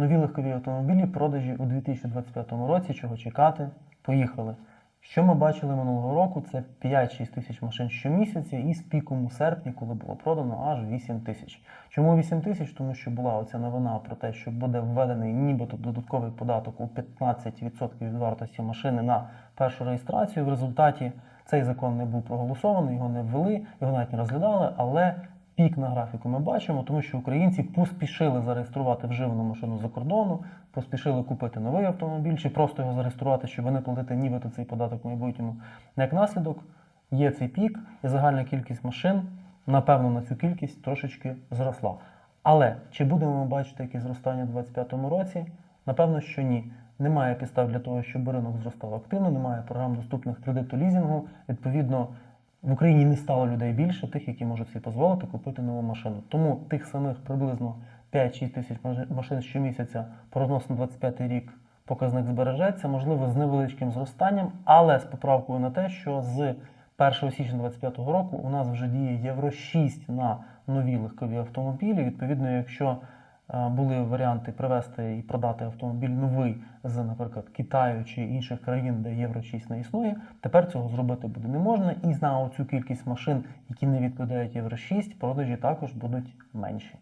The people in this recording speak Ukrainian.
Нові легкові автомобілі продажі у 2025 році. Чого чекати? Поїхали. Що ми бачили минулого року? Це 5-6 тисяч машин щомісяця, і з піком у серпні, коли було продано аж 8 тисяч. Чому 8 тисяч? Тому що була оця новина про те, що буде введений нібито додатковий податок у 15% від вартості машини на першу реєстрацію. В результаті цей закон не був проголосований, його не ввели, його навіть не розглядали, але пік на графіку ми бачимо, тому що українці поспішили зареєструвати вживану машину за кордону, поспішили купити новий автомобіль чи просто його зареєструвати, щоб не платити нібито цей податок в майбутньому. Як наслідок є цей пік, і загальна кількість машин, напевно, на цю кількість трошечки зросла. Але чи будемо ми бачити якісь зростання у 2025 році? Напевно, що ні. Немає підстав для того, щоб ринок зростав активно, немає програм доступних кредиту лізінгу. Відповідно, в Україні не стало людей більше, тих, які можуть собі дозволити купити нову машину. Тому тих самих приблизно 5-6 тисяч машин щомісяця прогноз на 25 рік показник збережеться, можливо, з невеличким зростанням, але з поправкою на те, що з 1 січня 2025 року у нас вже діє Євро 6 на нові легкові автомобілі. Відповідно, якщо були варіанти привезти і продати автомобіль новий з, наприклад, Китаю чи інших країн, де Євро 6 не існує. Тепер цього зробити буде не можна, і на цю кількість машин, які не відповідають Євро 6, продажі також будуть менші.